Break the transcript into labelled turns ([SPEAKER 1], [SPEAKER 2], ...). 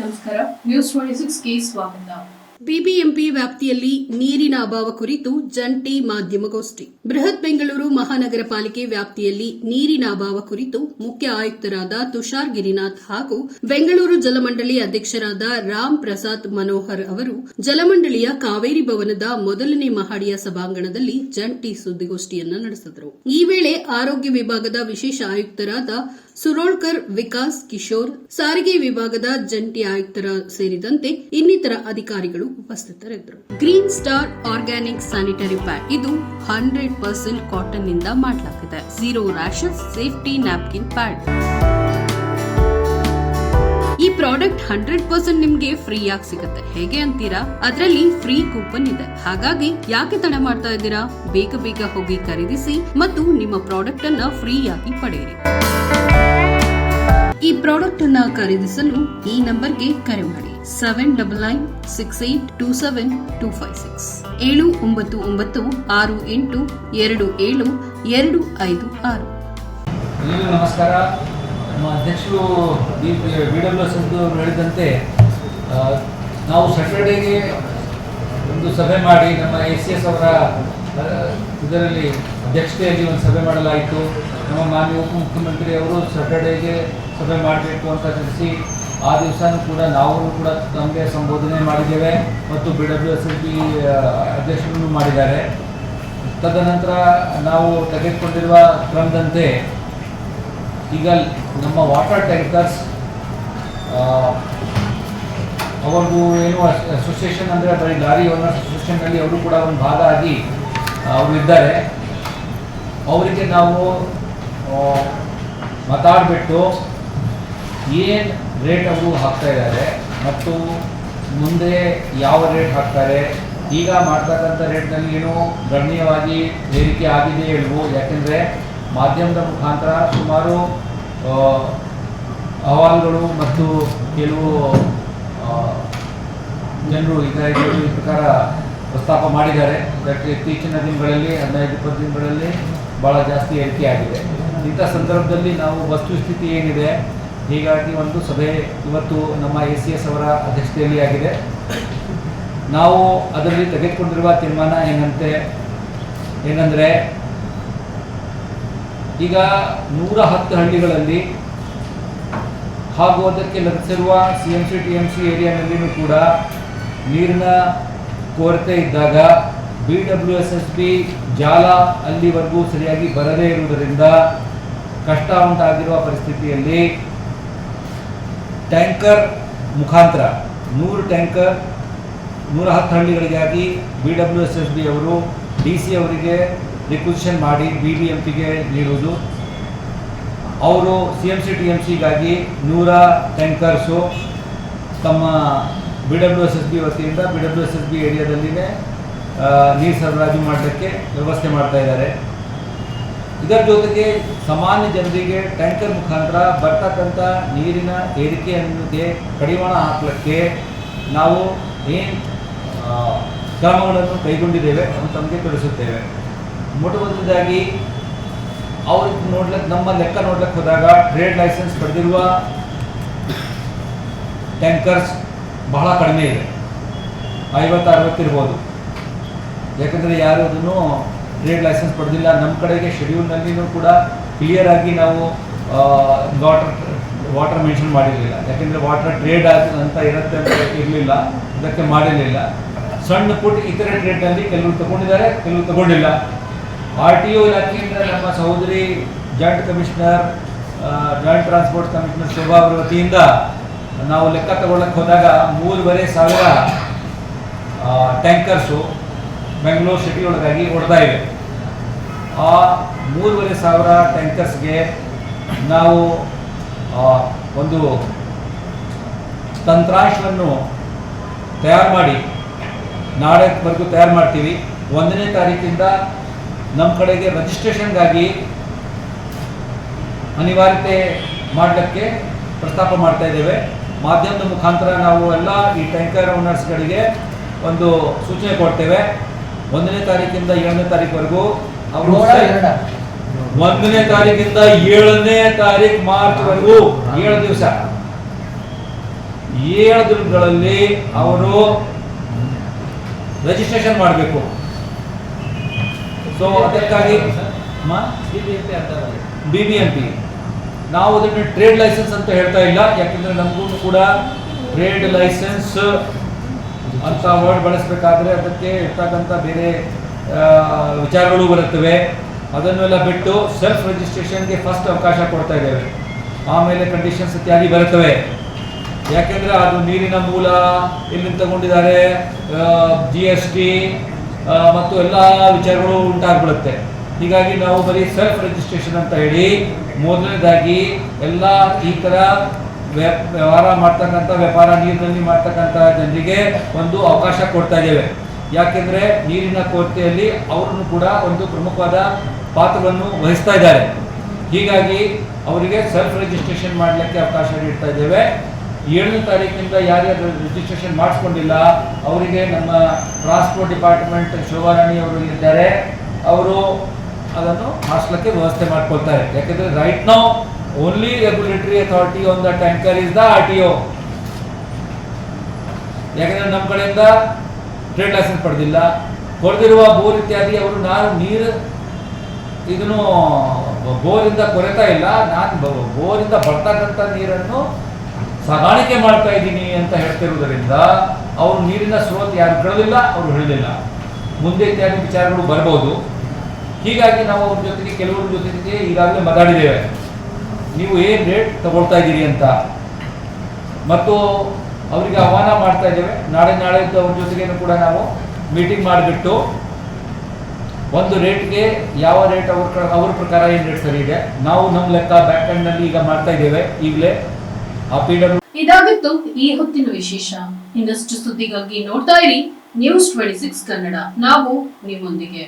[SPEAKER 1] ನಮಸ್ಕಾರ. News twenty ಸಿಕ್ಸ್ಗೆ ಸ್ವಾಗತ.
[SPEAKER 2] BBMP ವ್ಯಾಪ್ತಿಯಲ್ಲಿ ನೀರಿನ ಅಭಾವ ಕುರಿತು ಜಂಟಿ ಮಾಧ್ಯಮಗೋಷ್ಠಿ. ಬೃಹತ್ ಬೆಂಗಳೂರು ಮಹಾನಗರ ಪಾಲಿಕೆ ವ್ಯಾಪ್ತಿಯಲ್ಲಿ ನೀರಿನ ಅಭಾವ ಕುರಿತು ಮುಖ್ಯ ಆಯುಕ್ತರಾದ ತುಷಾರ್ ಗಿರಿನಾಥ್ ಹಾಗೂ ಬೆಂಗಳೂರು ಜಲಮಂಡಳಿ ಅಧ್ಯಕ್ಷರಾದ ರಾಮ್ ಪ್ರಸಾದ್ ಮನೋಹರ್ ಅವರು ಜಲಮಂಡಳಿಯ ಕಾವೇರಿ ಭವನದ ಮೊದಲನೇ ಮಹಡಿಯ ಸಭಾಂಗಣದಲ್ಲಿ ಜಂಟಿ ಸುದ್ದಿಗೋಷ್ಠಿಯನ್ನು ನಡೆಸಿದರು. ಈ ವೇಳೆ ಆರೋಗ್ಯ ವಿಭಾಗದ ವಿಶೇಷ ಆಯುಕ್ತರಾದ ಸುರೋಳ್ಕರ್, ವಿಕಾಸ್, ಕಿಶೋರ್, ಸಾರಿಗೆ ವಿಭಾಗದ ಜಂಟಿ ಆಯುಕ್ತರ ಸೇರಿದಂತೆ ಇನ್ನಿತರ ಅಧಿಕಾರಿಗಳು ಉಪಸ್ಥಿತರಿದ್ದರು. Green star organic sanitary pad ಇದು ಹಂಡ್ರೆಡ್ ಪರ್ಸೆಂಟ್ ಕಾಟನ್ನಿಂದ ಮಾಡಲಾಗಿದೆ. Zero rashes safety napkin pad. ಈ ಪ್ರಾಡಕ್ಟ್ ಹಂಡ್ರೆಡ್ ಪರ್ಸೆಂಟ್ ನಿಮ್ಗೆ ಫ್ರೀ ಆಗಿ ಸಿಗುತ್ತೆ. ಹೇಗೆ ಅಂತೀರಾ? ಅದರಲ್ಲಿ ಫ್ರೀ ಕೂಪನ್ ಇದೆ. ಹಾಗಾಗಿ ಯಾಕೆ ತಡ ಮಾಡ್ತಾ ಇದ್ದೀರಾ? ಬೇಗ ಬೇಗ ಹೋಗಿ ಖರೀದಿಸಿ ಮತ್ತು ನಿಮ್ಮ ಪ್ರಾಡಕ್ಟ್ ಅನ್ನ ಫ್ರೀ ಆಗಿ ಪಡೆಯಿರಿ. ಈ ಪ್ರಾಡಕ್ಟ್ ಅನ್ನ ಖರೀದಿಸಲು ಈ ನಂಬರ್ಗೆ ಕರೆ ಮಾಡಿ. Seven double nine six eight two seven two five six ಏಳು ಒಂಬತ್ತು ಒಂಬತ್ತು ಆರು ಎಂಟು ಎರಡು ಏಳು ಎರಡು ಐದು ಆರು.
[SPEAKER 3] ನಮಸ್ಕಾರ. ನಮ್ಮ ಅಧ್ಯಕ್ಷರು ಬಿ ಡಬ್ಲ್ಯೂ ಎಸ್ ಅವರು ಹೇಳಿದಂತೆ ನಾವು ಸ್ಯಾಟರ್ಡೇಗೆ ಒಂದು ಸಭೆ ಮಾಡಿ ನಮ್ಮ ಎ ಸಿ ಎಸ್ ಅವರ ಇದರಲ್ಲಿ ಅಧ್ಯಕ್ಷತೆಯಲ್ಲಿ ಒಂದು ಸಭೆ ಮಾಡಲಾಯಿತು. ನಮ್ಮ ಮಾನ್ಯ ಉಪಮುಖ್ಯಮಂತ್ರಿ ಅವರು ಸ್ಯಾಟರ್ಡೇಗೆ ಸಭೆ ಮಾಡಬೇಕು ಅಂತ ತಿಳಿಸಿ, ಆ ದಿವಸನೂ ಕೂಡ ನಾವು ಕೂಡ ತಮಗೆ ಸಂಬೋಧನೆ ಮಾಡಿದ್ದೇವೆ ಮತ್ತು B W S L B ಅಧ್ಯಕ್ಷರನ್ನು ಮಾಡಿದ್ದಾರೆ. ತದನಂತರ ನಾವು ತೆಗೆದುಕೊಂಡಿರುವ ಕ್ರಮದಂತೆ ಈಗ ನಮ್ಮ ವಾಟರ್ ಟ್ಯಾಂಕರ್ಸ್ ಅವರಿಗೂ ಏನು ಅಸೋಸಿಯೇಷನ್ ಅಂದರೆ ಬರೀ ಲಾರಿ ಓನರ್ಸ್ ಅಸೋಸಿಯೇಷನ್ನಲ್ಲಿ ಅವರು ಕೂಡ ಒಂದು ಭಾಗ ಆಗಿ ಅವರು ಇದ್ದಾರೆ. ಅವರಿಗೆ ನಾವು ಮಾತಾಡಿಬಿಟ್ಟು ಏನು ರೇಟ್ ಅವರು ಹಾಕ್ತಾ ಇದ್ದಾರೆ ಮತ್ತು ಮುಂದೆ ಯಾವ ರೇಟ್ ಹಾಕ್ತಾರೆ. ಈಗ ಮಾಡ್ತಕ್ಕಂಥ ರೇಟ್ನಲ್ಲಿ ಏನು ಗಣನೀಯವಾಗಿ ಏರಿಕೆ ಆಗಿದೆ ಇಲ್ವೋ ಯಾಕೆಂದರೆ ಮಾಧ್ಯಮದ ಮುಖಾಂತರ ಸುಮಾರು ಅಹವಾಲುಗಳು ಮತ್ತು ಕೆಲವು ಜನರು ಈಗ ಈ ಪ್ರಕಾರ ಪ್ರಸ್ತಾಪ ಮಾಡಿದ್ದಾರೆ. ಬಟ್ ಇತ್ತೀಚಿನ ದಿನಗಳಲ್ಲಿ, ಹದಿನೈದು, ಇಪ್ಪತ್ತು ದಿನಗಳಲ್ಲಿ ಭಾಳ ಜಾಸ್ತಿ ಏರಿಕೆ ಆಗಿದೆ. ಇಂಥ ಸಂದರ್ಭದಲ್ಲಿ ನಾವು ವಸ್ತುಸ್ಥಿತಿ ಏನಿದೆ? ಹೀಗಾಗಿ ಒಂದು ಸಭೆ ಇವತ್ತು ನಮ್ಮ ಎ ಸಿ ಎಸ್ ಅವರ ಅಧ್ಯಕ್ಷತೆಯಲ್ಲಿ ಆಗಿದೆ. ನಾವು ಅದರಲ್ಲಿ ತೆಗೆದುಕೊಂಡಿರುವ ತೀರ್ಮಾನ ಏನಂತೆ? ಏನಂದರೆ, ಈಗ ನೂರ ಹತ್ತು ಹಳ್ಳಿಗಳಲ್ಲಿ ಹಾಗೂ ಅದಕ್ಕೆ ಲಭಿಸಿರುವ C M C, T M C ಏರಿಯಾನಲ್ಲಿಯೂ ಕೂಡ ನೀರಿನ ಕೊರತೆ ಇದ್ದಾಗ B W S S P ಜಾಲ ಅಲ್ಲಿವರೆಗೂ ಸರಿಯಾಗಿ ಬರದೇ ಇರುವುದರಿಂದ ಕಷ್ಟ ಉಂಟಾಗಿರುವ ಪರಿಸ್ಥಿತಿಯಲ್ಲಿ ಟ್ಯಾಂಕರ್ ಮುಖಾಂತರ, ನೂರು ಟ್ಯಾಂಕರ್, ನೂರ ಹತ್ತು ಹಳ್ಳಿಗಳಿಗಾಗಿ B W S S B ಅವರು ಡಿ ಸಿ ಅವರಿಗೆ ರಿಕ್ವಿಸಿಷನ್ ಮಾಡಿ ಬಿ ಬಿ ಎಂ ಪಿಗೆ ನೀಡುವುದು. ಅವರು C M C, T M ಸಿಗಾಗಿ ನೂರ ಟ್ಯಾಂಕರ್ಸು ತಮ್ಮ B W S S B ವತಿಯಿಂದ B W S S B ಏರಿಯಾದಲ್ಲಿನೇ ನೀರು ಸರಬರಾಜು ಮಾಡಲಿಕ್ಕೆ ವ್ಯವಸ್ಥೆ ಮಾಡ್ತಾ ಇದ್ದಾರೆ. ಇದರ ಜೊತೆಗೆ ಸಾಮಾನ್ಯ ಜನರಿಗೆ ಟ್ಯಾಂಕರ್ ಮುಖಾಂತರ ಬರ್ತಕ್ಕಂಥ ನೀರಿನ ಏರಿಕೆಯನ್ನಿಗೆ ಕಡಿವಾಣ ಹಾಕಲಿಕ್ಕೆ ನಾವು ಏನು ಕ್ರಮಗಳನ್ನು ಕೈಗೊಂಡಿದ್ದೇವೆ ಅಂತ ತಮಗೆ ತಿಳಿಸುತ್ತೇವೆ. ಮೊಟ್ಟಮೊದಲಾಗಿ ಅವ್ರಿಗೆ ನೋಡ್ಲಿಕ್ಕೆ ನಮ್ಮ ಲೆಕ್ಕ ನೋಡ್ಲಿಕ್ಕೆ ಹೋದಾಗ ಟ್ರೇಡ್ ಲೈಸೆನ್ಸ್ ಪಡೆದಿರುವ ಟ್ಯಾಂಕರ್ಸ್ ಬಹಳ ಕಡಿಮೆ ಇದೆ. ಐವತ್ತು ಅರವತ್ತಿರ್ಬೋದು ಯಾಕಂದರೆ ಯಾರು ಅದನ್ನು ಟ್ರೇಡ್ ಲೈಸೆನ್ಸ್ ಪಡೆದಿಲ್ಲ. ನಮ್ಮ ಕಡೆಗೆ ಶೆಡ್ಯೂಲ್ನಲ್ಲಿನೂ ಕೂಡ ಕ್ಲಿಯರ್ ಆಗಿ ನಾವು ವಾಟರ್ ವಾಟರ್ ಮೆನ್ಷನ್ ಮಾಡಿರಲಿಲ್ಲ. ಯಾಕೆಂದರೆ ವಾಟರ್ ಟ್ರೇಡ್ ಅಂತ ಇರುತ್ತೆ ಅಂತ ಇರಲಿಲ್ಲ. ಅದಕ್ಕೆ ಮಾಡಿರಲಿಲ್ಲ. ಸಣ್ಣ ಪುಟ್ಟ ಇತರ ಟ್ರೇಡ್ನಲ್ಲಿ ಕೆಲವರು ತಗೊಂಡಿದ್ದಾರೆ, ಕೆಲವರು ತಗೊಂಡಿಲ್ಲ. ಆರ್ ಟಿ ಒ ಇಲಾಖೆಯಿಂದ ನಮ್ಮ ಸಹೋದರಿ joint commissioner joint transport commissioner Shobha ವತಿಯಿಂದ ನಾವು ಲೆಕ್ಕ ತಗೊಳ್ಳಕ್ಕೆ ಹೋದಾಗ ಮೂರುವರೆ ಸಾವಿರ ಟ್ಯಾಂಕರ್ಸು ಬೆಂಗಳೂರು ಸಿಟಿ ಒಳಗಾಗಿ ಹೊಡೆದಾ ಇವೆ. ಆ ಮೂರುವರೆ ಸಾವಿರ ಟ್ಯಾಂಕರ್ಸ್ಗೆ ನಾವು ಒಂದು ತಂತ್ರಾಂಶವನ್ನು ತಯಾರು ಮಾಡಿ, ನಾಳೆವರೆಗೂ ತಯಾರು ಮಾಡ್ತೀವಿ. ಒಂದನೇ ತಾರೀಕಿಂದ ನಮ್ಮ ಕಡೆಗೆ ರಿಜಿಸ್ಟ್ರೇಷನ್ಗಾಗಿ ಅನಿವಾರ್ಯತೆ ಮಾಡಲಿಕ್ಕೆ ಪ್ರಸ್ತಾಪ ಮಾಡ್ತಾ ಇದ್ದೇವೆ. ಮಾಧ್ಯಮದ ಮುಖಾಂತರ ನಾವು ಎಲ್ಲ ಈ ಟ್ಯಾಂಕರ್ ಓನರ್ಸ್ಗಳಿಗೆ ಒಂದು ಸೂಚನೆ ಕೊಡ್ತೇವೆ. ಒಂದನೇ ತಾರೀಕಿಂದ ಏಳನೇ ತಾರೀಕುವರೆಗೂ ಅವರು ಒಂದನೇ ತಾರೀಕಿಂದ ಏಳನೇ ತಾರೀಕು ಮಾರ್ಚ್ವರೆಗೂ ಏಳು ದಿವಸ. ಏಳು ದಿನಗಳಲ್ಲಿ ಅವರು ರಿಜಿಸ್ಟ್ರೇಷನ್ ಮಾಡಬೇಕು. ಸೊ ಅದಕ್ಕಾಗಿ ಬಿ ಬಿ ಎಂ ಪಿ. ನಾವು ಅದನ್ನು ಟ್ರೇಡ್ ಲೈಸೆನ್ಸ್ ಅಂತ ಹೇಳ್ತಾ ಇಲ್ಲ. ಯಾಕಂದ್ರೆ ನಮಗೂ ಕೂಡ ಟ್ರೇಡ್ ಲೈಸೆನ್ಸ್ ಅಂತ ವರ್ಡ್ ಬಳಸಬೇಕಾದ್ರೆ ಅದಕ್ಕೆ ಇರ್ತಕ್ಕಂಥ ಬೇರೆ ವಿಚಾರಗಳು ಬರುತ್ತವೆ. ಅದನ್ನೆಲ್ಲ ಬಿಟ್ಟು ಸೆಲ್ಫ್ ರಿಜಿಸ್ಟ್ರೇಷನ್ಗೆ ಫಸ್ಟ್ ಅವಕಾಶ ಕೊಡ್ತಾ ಇದ್ದೇವೆ. ಆಮೇಲೆ ಕಂಡೀಷನ್ಸ್ ಇತ್ಯಾದಿ ಬರುತ್ತವೆ. ಯಾಕೆಂದ್ರೆ ಅದು ನೀರಿನ ಮೂಲ ಎಲ್ಲಿಂದ ತಗೊಂಡಿದ್ದಾರೆ? ಜಿ ಎಸ್ ಟಿ ಮತ್ತು ಎಲ್ಲ ವಿಚಾರಗಳು ಉಂಟಾಗ್ಬಿಡುತ್ತೆ. ಹೀಗಾಗಿ ನಾವು ಬರೀ ಸೆಲ್ಫ್ ರಿಜಿಸ್ಟ್ರೇಷನ್ ಅಂತ ಹೇಳಿ ಮೊದಲನೇದಾಗಿ ಎಲ್ಲ ಈ ಥರ ವ್ಯ- ವ್ಯವಹಾರ ಮಾಡ್ತಕ್ಕಂಥ, ವ್ಯಾಪಾರ ನೀರಿನಲ್ಲಿ ಮಾಡ್ತಕ್ಕಂಥ ಜನರಿಗೆ ಒಂದು ಅವಕಾಶ ಕೊಡ್ತಾ ಇದ್ದೇವೆ. ಯಾಕೆಂದರೆ ನೀರಿನ ಕೊರತೆಯಲ್ಲಿ ಅವರನ್ನು ಕೂಡ ಒಂದು ಪ್ರಮುಖವಾದ ಪಾತ್ರವನ್ನು ವಹಿಸ್ತಾ ಇದ್ದಾರೆ. ಹೀಗಾಗಿ ಅವರಿಗೆ ಸೆಲ್ಫ್ ರಿಜಿಸ್ಟ್ರೇಷನ್ ಮಾಡಲಿಕ್ಕೆ ಅವಕಾಶ ನೀಡ್ತಾ ಇದ್ದೇವೆ. ಏಳನೇ ತಾರೀಕಿನಿಂದ ಯಾರ್ಯಾರು ರಿಜಿಸ್ಟ್ರೇಷನ್ ಮಾಡಿಸ್ಕೊಂಡಿಲ್ಲ, ಅವರಿಗೆ ನಮ್ಮ ಟ್ರಾನ್ಸ್ಪೋರ್ಟ್ ಡಿಪಾರ್ಟ್ಮೆಂಟ್ ಶೋಭಾರಾಣಿ ಅವರು ಇದ್ದಾರೆ. ಅವರು ಅದನ್ನು ಹಾಸ್ಟ್ಲಕ್ಕೆ ವ್ಯವಸ್ಥೆ ಮಾಡ್ಕೊಳ್ತಾರೆ ಯಾಕಂದ್ರೆ right now only regulatory authority on the tanker is the R T O ಯಾಕಂದ್ರೆ ನಮ್ಮ ಕಡೆಯಿಂದ ಟ್ರೇಡ್ ಲೈಸೆನ್ಸ್ ಪಡೆದಿಲ್ಲ. ಕೊಡದಿರುವ ಬೋರ್ ಇತ್ಯಾದಿ, ಅವರು ನಾನು ನೀರು ಇದನ್ನು ಬೋರಿಂದ ಕೊರೆತಾ ಇಲ್ಲ. ನಾನು ಬೋರಿಂದ ಬರ್ತಕ್ಕಂಥ ನೀರನ್ನು ಸಾಗಾಣಿಕೆ ಮಾಡ್ತಾ ಇದ್ದೀನಿ ಅಂತ ಹೇಳ್ತಿರುವುದರಿಂದ ಅವರು ನೀರಿನ ಸ್ರೋತ್ ಯಾರು ಬಿಡೋದಿಲ್ಲ ಅವರು ಹೇಳಲಿಲ್ಲ ಮುಂದೆ ಇತ್ಯಾದಿ ವಿಚಾರಗಳು ಬರ್ಬೋದು. ಹೀಗಾಗಿ ನಾವು ಅವ್ರ ಜೊತೆಗೆ, ಕೆಲವ್ರ ಜೊತೆಗೆ ಈಗಾಗಲೇ ಮಾತಾಡಿದ್ದೇವೆ ನೀವು ಏನು ರೇಟ್ ತಗೊಳ್ತಾ ಇದ್ದೀರಿ ಅಂತ. ಮತ್ತು ಅವರಿಗೆ ಆಹ್ವಾನ ಮಾಡ್ತಾ ಇದ್ದೇವೆ. ನಾಳೆ ನಾಳೆ ಅವ್ರ ಜೊತೆಗೇನು ಕೂಡ ನಾವು ಮೀಟಿಂಗ್ ಮಾಡಿಬಿಟ್ಟು ಒಂದು ರೇಟ್ಗೆ ಯಾವ ರೇಟ್ ಅವ್ರ ಅವ್ರ ಪ್ರಕಾರ ಏನು ರೇಟ್ ಸರಿ ಇದೆ. ನಾವು ನಮ್ಮ ಲೆಕ್ಕ ಬ್ಯಾಕ್ನಲ್ಲಿ ಈಗ ಮಾಡ್ತಾ ಇದ್ದೇವೆ. ಈಗಲೇ ಆ ಪಿ
[SPEAKER 1] ಇದಾಗಿತ್ತು ಈ ಹೊತ್ತಿನ ವಿಶೇಷ. ಇನ್ನಷ್ಟು ಸುದ್ದಿಗಾಗಿ ನೋಡ್ತಾ ಇರಿ ನ್ಯೂಸ್ ಟ್ವೆಂಟಿ ಸಿಕ್ಸ್ ಕನ್ನಡ. ನಾವು ನಿಮ್ಮೊಂದಿಗೆ.